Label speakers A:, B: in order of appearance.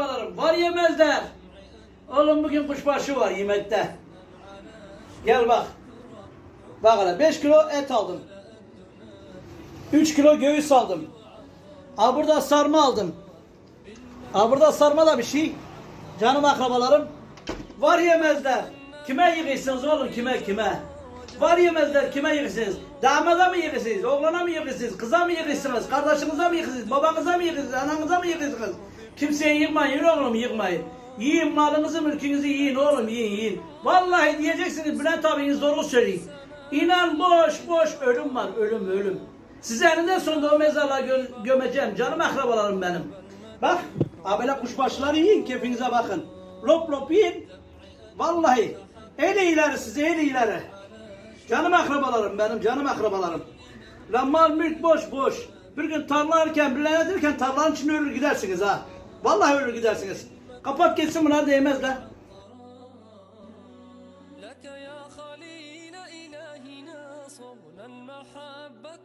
A: akrabalarım var yemezler. Oğlum bugün kuşbaşı var yemekte. Gel bak. Bak hele 5 kilo et aldım. 3 kilo göğüs aldım. Ha burada sarma aldım. Ha burada sarma da bir şey. Canım akrabalarım. Var yemezler. Kime yıkıyorsunuz oğlum kime kime? Var yemezler kime yıkıyorsunuz? Damada mı yıkıyorsunuz? Oğlana mı yıkıyorsunuz? Kıza mı yıkıyorsunuz? Kardeşinize mi yıkıyorsunuz? Babanıza mı yıkıyorsunuz? Ananıza mı yıkıyorsunuz? Kimseye yıkmayın oğlum yıkmayın. Yiyin malınızı mülkünüzü yiyin oğlum yiyin yiyin. Vallahi diyeceksiniz Bülent abiniz doğru söyleyeyim. İnan boş boş ölüm var ölüm ölüm. Sizi eninde sonunda o mezarlığa gö- gömeceğim canım akrabalarım benim. Bak abele kuşbaşıları yiyin keyfinize bakın. Lop lop yiyin. Vallahi el ileri size el ileri. Canım akrabalarım benim canım akrabalarım. Lan mal mülk boş boş. Bir gün tarla erken bilenirken tarlanın içine ölür gidersiniz ha. Vallahi ölür gidersiniz. Kapat gitsin buna değmez lan.
B: لك يا خليل إلهنا صون المحبة مظهرا